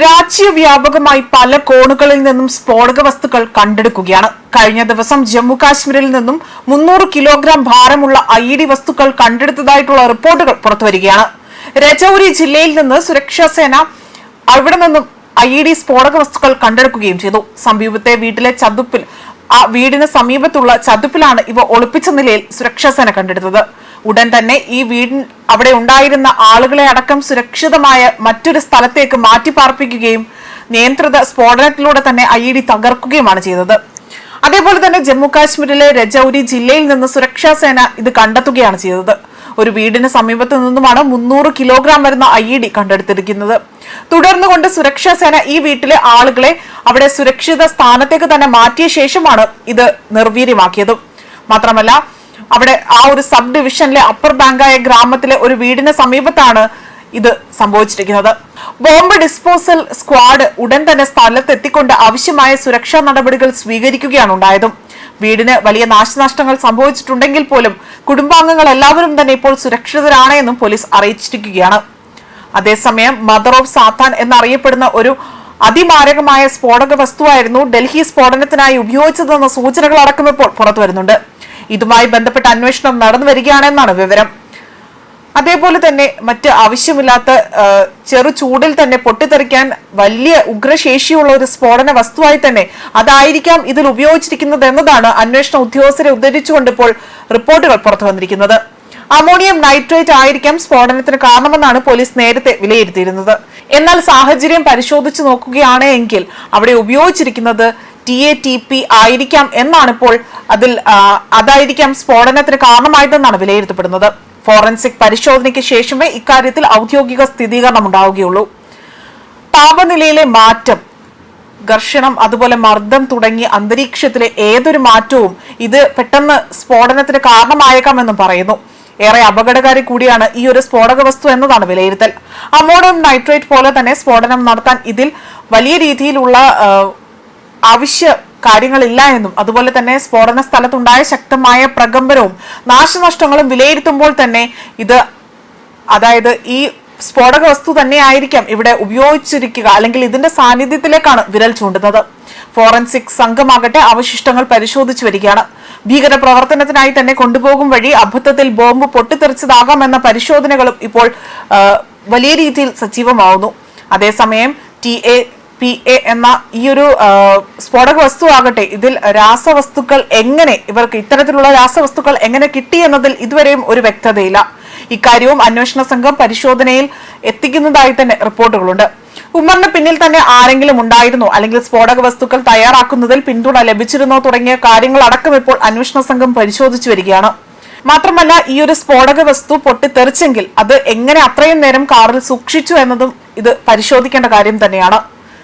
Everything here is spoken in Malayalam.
രാജ്യവ്യാപകമായി പല കോണുകളിൽ നിന്നും സ്ഫോടക വസ്തുക്കൾ കണ്ടെടുക്കുകയാണ്. കഴിഞ്ഞ ദിവസം ജമ്മു കാശ്മീരിൽ നിന്നും മുന്നൂറ് കിലോഗ്രാം ഭാരമുള്ള ഐ ഡി വസ്തുക്കൾ കണ്ടെടുത്തതായിട്ടുള്ള റിപ്പോർട്ടുകൾ പുറത്തുവരികയാണ്. രജൌരി ജില്ലയിൽ നിന്ന് സുരക്ഷാ സേന അവിടെ നിന്നും ഐ ഡി സ്ഫോടക വസ്തുക്കൾ കണ്ടെടുക്കുകയും ചെയ്തു. സമീപത്തെ വീട്ടിലെ ചതുപ്പിൽ ആ വീടിന് സമീപത്തുള്ള ചതുപ്പിലാണ് ഇവ ഒളിപ്പിച്ച നിലയിൽ സുരക്ഷാ സേന കണ്ടെടുത്തത്. ഉടൻ തന്നെ ഈ വീട് അവിടെ ഉണ്ടായിരുന്ന ആളുകളെ അടക്കം സുരക്ഷിതമായ മറ്റൊരു സ്ഥലത്തേക്ക് മാറ്റി പാർപ്പിക്കുകയും നിയന്ത്രിത സ്ഫോടനത്തിലൂടെ തന്നെ ഐ ഡി തകർക്കുകയുമാണ് ചെയ്തത്. അതേപോലെ തന്നെ ജമ്മു കാശ്മീരിലെ രജൌരി ജില്ലയിൽ നിന്ന് സുരക്ഷാ സേന ഇത് കണ്ടെത്തുകയാണ് ചെയ്തത്. ഒരു വീടിന് സമീപത്ത് നിന്നുമാണ് മുന്നൂറ് കിലോഗ്രാം വരുന്ന ഐ ഇ ഡി കണ്ടെടുത്തിരിക്കുന്നത്. തുടർന്നുകൊണ്ട് സുരക്ഷാ സേന ഈ വീട്ടിലെ ആളുകളെ അവിടെ സുരക്ഷിത സ്ഥാനത്തേക്ക് തന്നെ മാറ്റിയ ശേഷമാണ് ഇത് നിർവീര്യമാക്കിയത്. മാത്രമല്ല അവിടെ ആ ഒരു സബ് ഡിവിഷനിലെ അപ്പർ ബാങ്കായ ഗ്രാമത്തിലെ ഒരു വീടിന് സമീപത്താണ് ഇത് സംഭവിച്ചിരിക്കുന്നത്. ബോംബ് ഡിസ്പോസൽ സ്ക്വാഡ് ഉടൻ തന്നെ സ്ഥലത്തെത്തിക്കൊണ്ട് ആവശ്യമായ സുരക്ഷാ നടപടികൾ സ്വീകരിക്കുകയാണ് ഉണ്ടായതും. വീടിന് വലിയ നാശനഷ്ടങ്ങൾ സംഭവിച്ചിട്ടുണ്ടെങ്കിൽ പോലും കുടുംബാംഗങ്ങൾ എല്ലാവരും തന്നെ ഇപ്പോൾ സുരക്ഷിതരാണ് എന്നും പോലീസ് അറിയിച്ചിരിക്കുകയാണ്. അതേസമയം മദർ ഓഫ് സാത്താൻ എന്നറിയപ്പെടുന്ന ഒരു അതിമാരകമായ സ്ഫോടക വസ്തുവായിരുന്നു ഡൽഹി സ്ഫോടനത്തിനായി ഉപയോഗിച്ചതെന്ന സൂചനകൾ അടക്കം ഇപ്പോൾ പുറത്തു വരുന്നുണ്ട് ഇതുമായി ബന്ധപ്പെട്ട അന്വേഷണം നടന്നു വരികയാണെന്നാണ് വിവരം. അതേപോലെ തന്നെ മറ്റ് ആവശ്യമില്ലാത്ത ചെറു ചൂടിൽ തന്നെ പൊട്ടിത്തെറിക്കാൻ വലിയ ഉഗ്രശേഷിയുള്ള ഒരു സ്ഫോടന വസ്തുവായി തന്നെ അതായിരിക്കാം ഇതിൽ ഉപയോഗിച്ചിരിക്കുന്നത് എന്നതാണ് അന്വേഷണ ഉദ്യോഗസ്ഥരെ ഉദ്ധരിച്ചുകൊണ്ട് ഇപ്പോൾ റിപ്പോർട്ടുകൾ പുറത്തു വന്നിരിക്കുന്നത്. അമോണിയം നൈട്രേറ്റ് ആയിരിക്കാം സ്ഫോടനത്തിന് കാരണമെന്നാണ് പോലീസ് നേരത്തെ വിലയിരുത്തിയിരുന്നത്. എന്നാൽ സാഹചര്യം പരിശോധിച്ചു നോക്കുകയാണെങ്കിൽ അവിടെ ഉപയോഗിച്ചിരിക്കുന്നത് ടി എ ടി പി ആയിരിക്കാം എന്നാണ് ഇപ്പോൾ അതിൽ അതായിരിക്കാം സ്ഫോടനത്തിന് കാരണമായതെന്നാണ് വിലയിരുത്തപ്പെടുന്നത്. ഫോറൻസിക് പരിശോധനയ്ക്ക് ശേഷമേ ഇക്കാര്യത്തിൽ ഔദ്യോഗിക സ്ഥിരീകരണം ഉണ്ടാവുകയുള്ളൂ. താപനിലയിലെ മാറ്റം ഘർഷണം അതുപോലെ മർദ്ദം തുടങ്ങി അന്തരീക്ഷത്തിലെ ഏതൊരു മാറ്റവും ഇത് പെട്ടെന്ന് സ്ഫോടനത്തിന് കാരണമായേക്കാമെന്നും പറയുന്നു. ഏറെ അപകടകാരി കൂടിയാണ് ഈ ഒരു സ്ഫോടക വസ്തു എന്നതാണ് വിലയിരുത്തൽ. അമോണിയം നൈട്രേറ്റ് പോലെ തന്നെ സ്ഫോടനം നടത്താൻ ഇതിൽ വലിയ രീതിയിലുള്ള ആ, ആവശ്യ കാര്യങ്ങളില്ല എന്നും അതുപോലെ തന്നെ സ്ഫോടന സ്ഥലത്തുണ്ടായ ശക്തമായ പ്രകമ്പനവും നാശനഷ്ടങ്ങളും വിലയിരുത്തുമ്പോൾ തന്നെ ഇത് അതായത് ഈ സ്ഫോടക വസ്തു തന്നെ ആയിരിക്കാം ഇവിടെ ഉപയോഗിച്ചിരിക്കുക അല്ലെങ്കിൽ ഇതിന്റെ സാന്നിധ്യത്തിലേക്കാണ് വിരൽ ചൂണ്ടുന്നത്. ഫോറൻസിക് സംഘമാകട്ടെ അവശിഷ്ടങ്ങൾ പരിശോധിച്ചു വരികയാണ്. ഭീകര പ്രവർത്തനത്തിനായി തന്നെ കൊണ്ടുപോകും വഴി അബദ്ധത്തിൽ ബോംബ് പൊട്ടിത്തെറിച്ചതാകാമെന്ന പരിശോധനകളും ഇപ്പോൾ വലിയ രീതിയിൽ സജീവമാവുന്നു. അതേസമയം ടി എ പി എ എന്ന ഈ ഒരു സ്ഫോടക വസ്തു ആകട്ടെ ഇതിൽ രാസവസ്തുക്കൾ എങ്ങനെ ഇവർക്ക് ഇത്തരത്തിലുള്ള രാസവസ്തുക്കൾ എങ്ങനെ കിട്ടി എന്നതിൽ ഇതുവരെയും ഒരു വ്യക്തതയില്ല. ഇക്കാര്യവും അന്വേഷണ സംഘം പരിശോധനയിൽ എത്തിക്കുന്നതായി തന്നെ റിപ്പോർട്ടുകളുണ്ട്. ഉമ്മറിന് പിന്നിൽ തന്നെ ആരെങ്കിലും ഉണ്ടായിരുന്നോ? അല്ലെങ്കിൽ സ്ഫോടക വസ്തുക്കൾ തയ്യാറാക്കുന്നതിൽ പിന്തുണ ലഭിച്ചിരുന്നോ തുടങ്ങിയ കാര്യങ്ങൾ അടക്കം ഇപ്പോൾ അന്വേഷണ സംഘം പരിശോധിച്ചു വരികയാണ്. മാത്രമല്ല ഈ ഒരു സ്ഫോടക വസ്തു പൊട്ടിത്തെറിച്ചെങ്കിൽ അത് എങ്ങനെ അത്രയും നേരം കാറിൽ സൂക്ഷിച്ചു എന്നതും ഇത് പരിശോധിക്കേണ്ട കാര്യം തന്നെയാണ്.